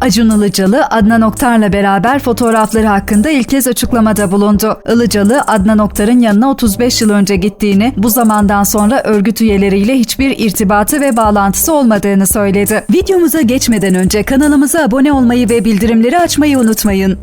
Acun Ilıcalı, Adnan Oktar'la beraber fotoğrafları hakkında ilk kez açıklamada bulundu. Ilıcalı, Adnan Oktar'ın yanına 35 yıl önce gittiğini, bu zamandan sonra örgüt üyeleriyle hiçbir irtibatı ve bağlantısı olmadığını söyledi. Videomuza geçmeden önce kanalımıza abone olmayı ve bildirimleri açmayı unutmayın.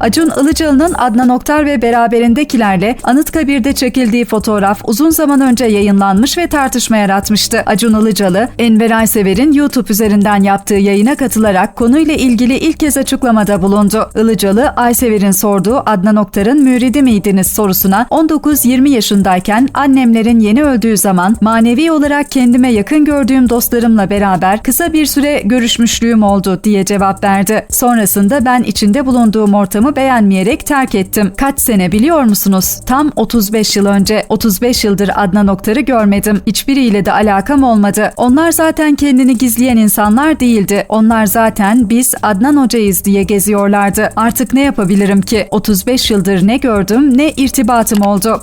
Acun Ilıcalı'nın Adnan Oktar ve beraberindekilerle Anıtkabir'de çekildiği fotoğraf uzun zaman önce yayınlanmış ve tartışma yaratmıştı. Acun Ilıcalı, Enver Aysever'in YouTube üzerinden yaptığı yayına katılarak konuyla ilgili ilk kez açıklamada bulundu. Ilıcalı, Aysever'in sorduğu Adnan Oktar'ın müridi miydiniz sorusuna 19-20 yaşındayken annemlerin yeni öldüğü zaman manevi olarak kendime yakın gördüğüm dostlarımla beraber kısa bir süre görüşmüşlüğüm oldu diye cevap verdi. Sonrasında ben içinde bulunduğum ortamı beğenmeyerek terk ettim. Kaç sene biliyor musunuz? Tam 35 yıl önce. 35 yıldır Adnan Oktar'ı görmedim. Hiçbiriyle de alakam olmadı. Onlar zaten kendini gizleyen insanlar değildi. Onlar zaten biz Adnan Hoca'yız diye geziyorlardı. Artık ne yapabilirim ki? 35 yıldır ne gördüm ne irtibatım oldu.